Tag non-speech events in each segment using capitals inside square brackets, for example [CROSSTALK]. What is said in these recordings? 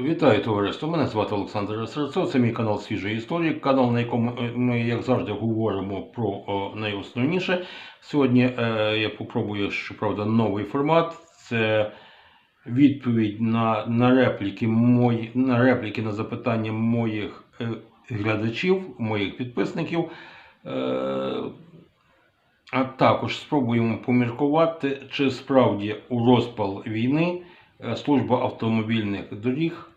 Вітаю товариство! Мене звати Олександр Серцов, це мій канал Свіжої історії, канал, на якому е, ми, як завжди, говоримо про найосновніше. Сьогодні е, я попробую, щоправда, новий формат. Це відповідь на, на, репліки, мої, на репліки на запитання моїх е, глядачів, моїх підписників. Е, а також спробуємо поміркувати, чи справді у розпал війни е, служба автомобільних доріг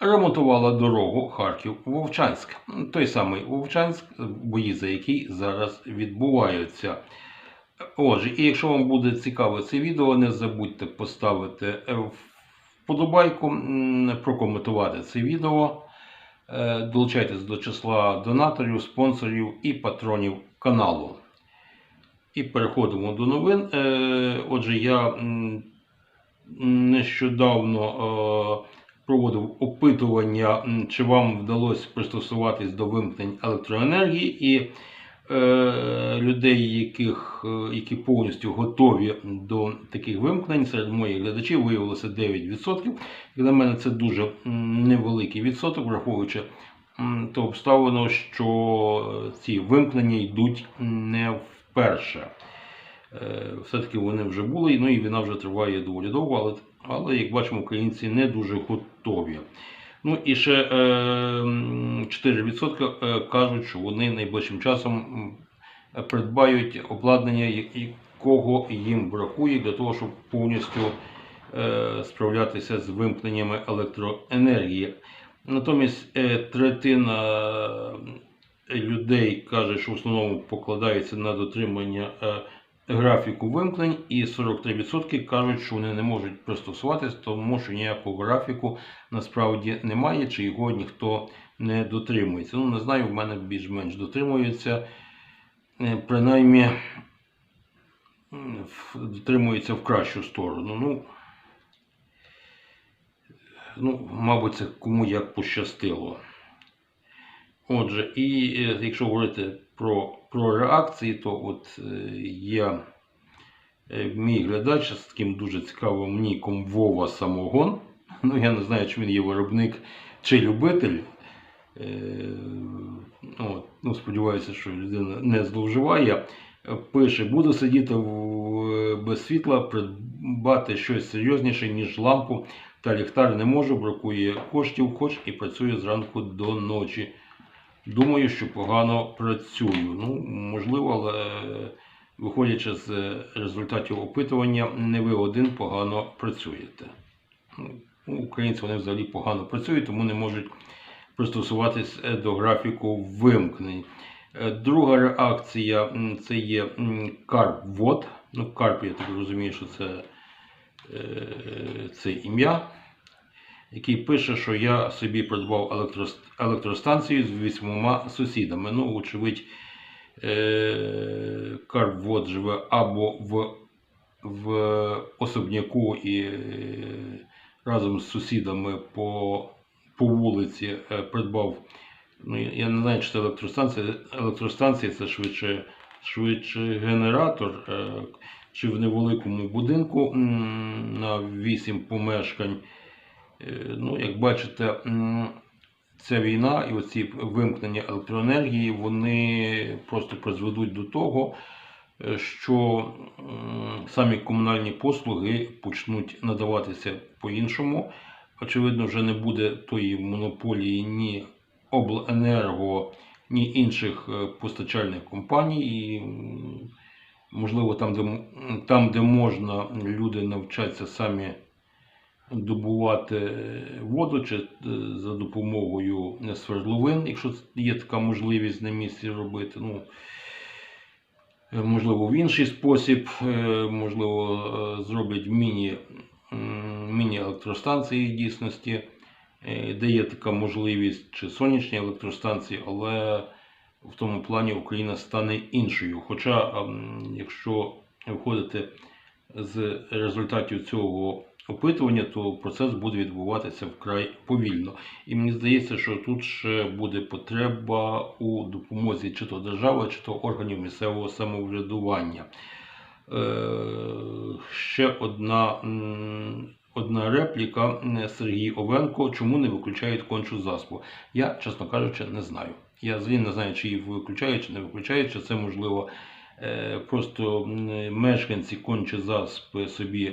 ремонтувала дорогу Харків-Вовчанськ. Той самий Вовчанськ, бої за який зараз відбуваються. Отже, і якщо вам буде цікаве це відео, не забудьте поставити е, вподобайку, прокоментувати це відео. Е, Долучайтесь до числа донаторів, спонсорів і патронів каналу. І переходимо до новин. Е, Отже, я нещодавно е, проводив опитування, чи вам вдалося пристосуватись до вимкнень електроенергії, і е, людей, яких, які повністю готові до таких вимкнень, серед моїх глядачів виявилося 9%. І для мене це дуже невеликий відсоток, враховуючи ту обставину, що ці вимкнення йдуть не вперше. Е, Все-таки вони вже були, ну і війна вже триває доволі довго, але, але як бачимо, українці не дуже готові. Ну і ще е, 4% е, кажуть, що вони найближчим часом придбають обладнання, якого їм бракує для того, щоб повністю е, справлятися з вимкненнями електроенергії. Натомість е, третина людей каже, що в основному покладається на дотримання е, графіку вимкнень, і 43% кажуть, що вони не можуть пристосуватись, тому що ніякого графіку насправді немає, чи його ніхто не дотримується. Ну, не знаю, в мене більш-менш дотримується. Е, Принаймні дотримується в кращу сторону. Ну, ну, мабуть, це кому як пощастило. Отже, і е, якщо говорити про, про реакції, то от е, є е, мій глядач з таким дуже цікавим ніком Вова Самогон. [LAUGHS] Ну, я не знаю, чи він є виробник чи любитель. Е, от, ну, сподіваюся, що людина не зловживає. Е, Пише, буду сидіти без світла, придбати щось серйозніше, ніж лампу та ліхтар не можу, бракує коштів, хоч і працюю зранку до ночі. Думаю, що погано працюю. Ну, можливо, але е, виходячи з е, результатів опитування, не ви один погано працюєте. Ну, Українці вони взагалі погано працюють, тому не можуть пристосуватись е, до графіку вимкнень. Друга реакція це є карп-вод. Ну, карп, я так розумію, що це, це ім'я який пише, що я собі придбав електростанцію з вісьмома сусідами. Ну, очевидь, е- Карвод живе або в, в особняку і е, разом з сусідами по, по вулиці е, придбав. Ну, я- не знаю, чи це електростанція. Електростанція це швидше, швидше генератор, чи в невеликому будинку на 8 помешкань. Е, Ну, як бачите, ця війна і оці вимкнення електроенергії, вони просто призведуть до того, е, що самі комунальні послуги почнуть надаватися по-іншому. Очевидно, вже не буде тої монополії ні обленерго, ні інших е, постачальних компаній. І, можливо, там, де, там, де можна, люди навчаться самі добувати воду чи е, за допомогою свердловин, якщо є така можливість на місці робити. Ну, е, можливо, в інший спосіб, е, можливо, м, міні-електростанції дійсності, е, де є така можливість, чи сонячні електростанції, але в тому плані Україна стане іншою. Хоча, якщо виходити з результатів цього опитування, то процес буде відбуватися вкрай повільно. І мені здається, що тут ще буде потреба у допомозі чи то держави, чи то органів місцевого самоврядування. Е, ще одна, одна репліка Сергій Овенко, чому не виключають кончу заспу. Я, чесно кажучи, не знаю. Я взагалі не знаю, чи її виключають, чи не виключають, чи це можливо е, просто мешканці конче заспи собі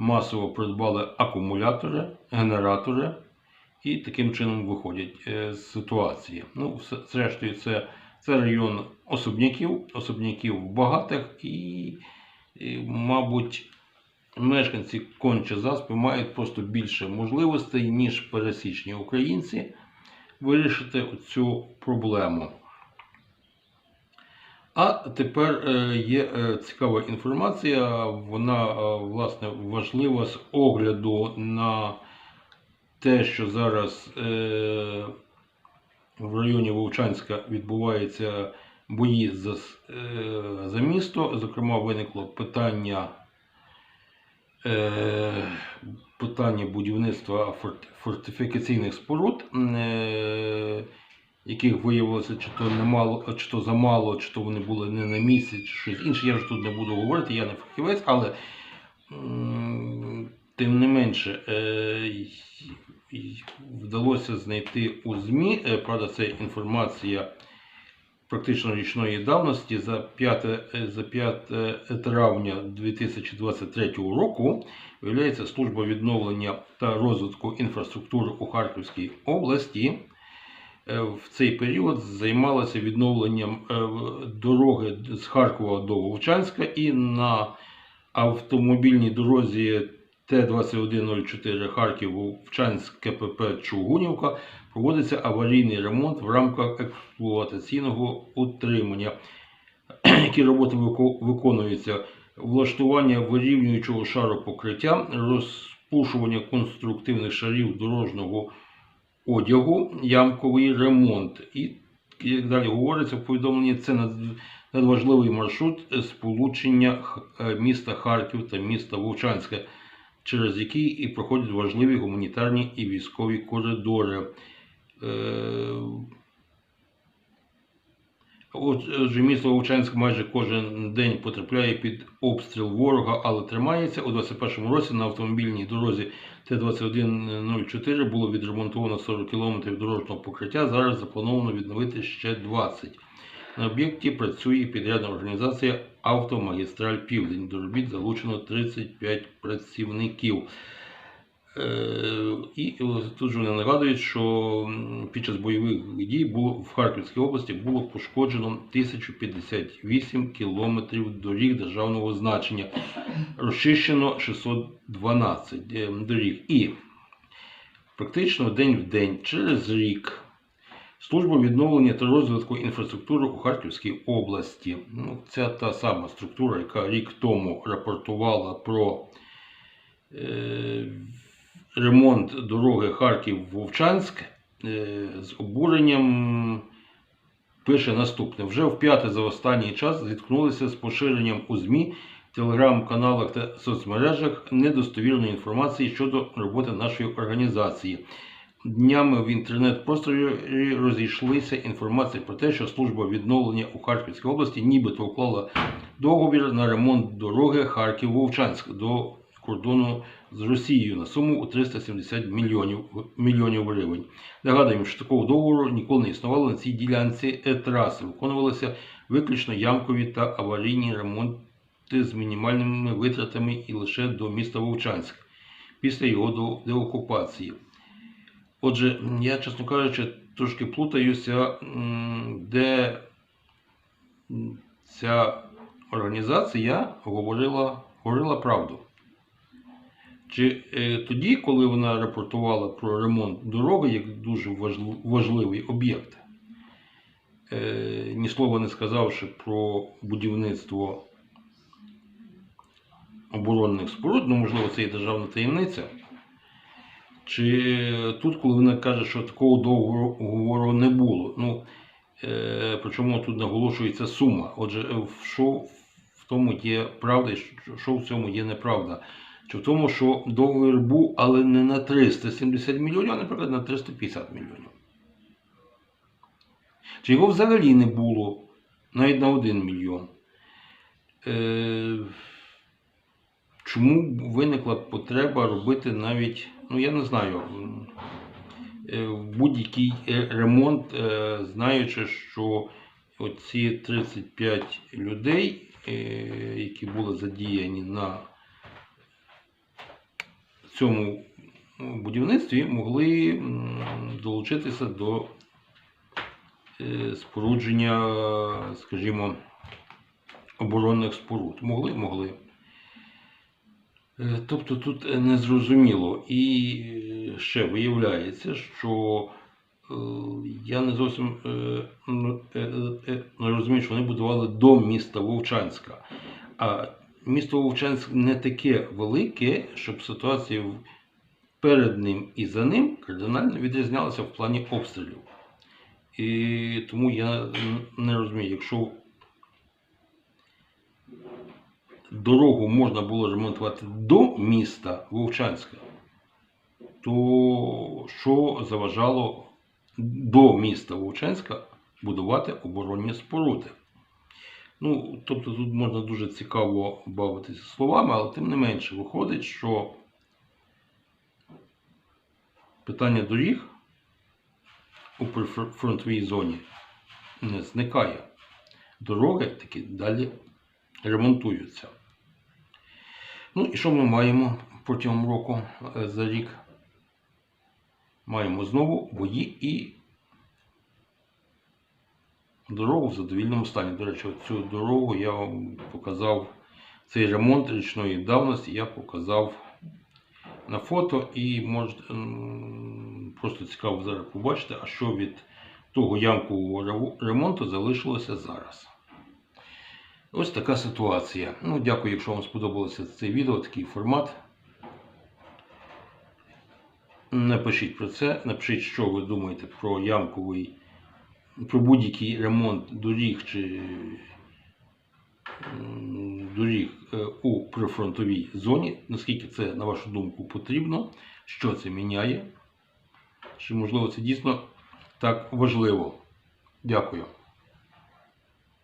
масово придбали акумулятори, генератори і таким чином виходять е, з ситуації. Ну, зрештою, це, це район особняків, особняків багатих і, і мабуть, мешканці конче заспи мають просто більше можливостей, ніж пересічні українці вирішити цю проблему. А тепер е, є е, цікава інформація. Вона е, власне важлива з огляду на те, що зараз в районі Вовчанська відбуваються бої за, за місто. Зокрема, виникло питання, питання будівництва форт- фортифікаційних споруд. Яких виявилося, чи то немало, чи то замало, чи то вони були не на місці, чи щось інше. Я вже тут не буду говорити, я не фахівець, але тим не менше е, вдалося знайти у ЗМІ, е, правда, це інформація практично річної давності за 5, е, за 5 травня 2023 року. Виявляється, служба відновлення та розвитку інфраструктури у Харківській області в цей період займалася відновленням е, дороги з Харкова до Вовчанська і на автомобільній дорозі Т-2104 Харків Вовчанськ КПП Чугунівка проводиться аварійний ремонт в рамках експлуатаційного утримання. [CLEARS THROAT] Які роботи виконуються? Влаштування вирівнюючого шару покриття, розпушування конструктивних шарів дорожнього одягу, ямковий ремонт. І як далі говориться в повідомленні, це надважливий маршрут е, сполучення е, міста Харків та міста Вовчанське, через який і проходять важливі гуманітарні і військові коридори. Отже, місто Вовчанськ майже кожен день потрапляє під обстріл ворога, але тримається. У 2021 році на автомобільній дорозі Т-2104 було відремонтовано 40 км дорожнього покриття. Зараз заплановано відновити ще 20. На об'єкті працює підрядна організація Автомагістраль Південь. До робіт залучено 35 працівників. Е, І тут же вони нагадують, що під час бойових дій було в Харківській області було пошкоджено 1058 кілометрів доріг державного значення, розчищено 612 е, доріг. І практично день в день, через рік, служба відновлення та розвитку інфраструктури у Харківській області. Ну, це та сама структура, яка рік тому рапортувала про. Е, ремонт дороги Харків-Вовчанськ е, з обуренням пише наступне. Вже вп'яте за останній час зіткнулися з поширенням у ЗМІ, телеграм-каналах та соцмережах недостовірної інформації щодо роботи нашої організації. Днями в інтернет-просторі розійшлися інформації про те, що служба відновлення у Харківській області нібито уклала договір на ремонт дороги Харків-Вовчанськ до кордону з Росією на суму у 370 мільйонів, мільйонів гривень. Нагадуємо, що такого договору ніколи не існувало на цій ділянці е, траси. Виконувалися виключно ямкові та аварійні ремонти з мінімальними витратами і лише до міста Вовчанськ після його деокупації. Отже, я, чесно кажучи, трошки плутаюся, де ця організація говорила, говорила правду. Чи е, тоді, коли вона рапортувала про ремонт дороги як дуже важливий об'єкт, е, ні слова не сказавши про будівництво оборонних споруд, ну, можливо, це і державна таємниця. Чи тут, коли вона каже, що такого договору не було? Ну, е, причому тут наголошується сума. Отже, що в тому є правда, і що в цьому є неправда? В тому, що договір був, але не на 370 мільйонів, а, наприклад, на 350 мільйонів? Чи його взагалі не було навіть на 1 мільйон? Е, чому виникла потреба робити навіть, ну я не знаю, е, будь-який ремонт, е, знаючи, що оці 35 людей, е, які були задіяні на цьому будівництві, могли долучитися до е, спорудження, скажімо, оборонних споруд. Могли, могли. Е, Тобто тут е, незрозуміло. І ще виявляється, що я не зовсім ну, не розумію, що вони будували до міста Вовчанська. А місто Вовчанськ не таке велике, щоб ситуація перед ним і за ним кардинально відрізнялася в плані обстрілів. І тому я не розумію, якщо дорогу можна було ремонтувати до міста Вовчанська, то що заважало до міста Вовчанська будувати оборонні споруди? Ну, тобто тут можна дуже цікаво бавитися словами, але тим не менше виходить, що питання доріг у прифронтовій зоні не зникає. Дороги таки далі ремонтуються. Ну і що ми маємо протягом року е, за рік? Маємо знову бої і дорогу в задовільному стані. До речі, цю дорогу я вам показав, цей ремонт річної давності я показав на фото і можете просто цікаво зараз побачити, а що від того ямкового ремонту залишилося зараз. Ось така ситуація. Ну, дякую, якщо вам сподобалося це відео, такий формат. Напишіть про це, напишіть, що ви думаєте про ямковий, про будь-який ремонт доріг чи доріг е, у прифронтовій зоні, наскільки це, на вашу думку, потрібно, що це міняє, чи можливо це дійсно так важливо. Дякую.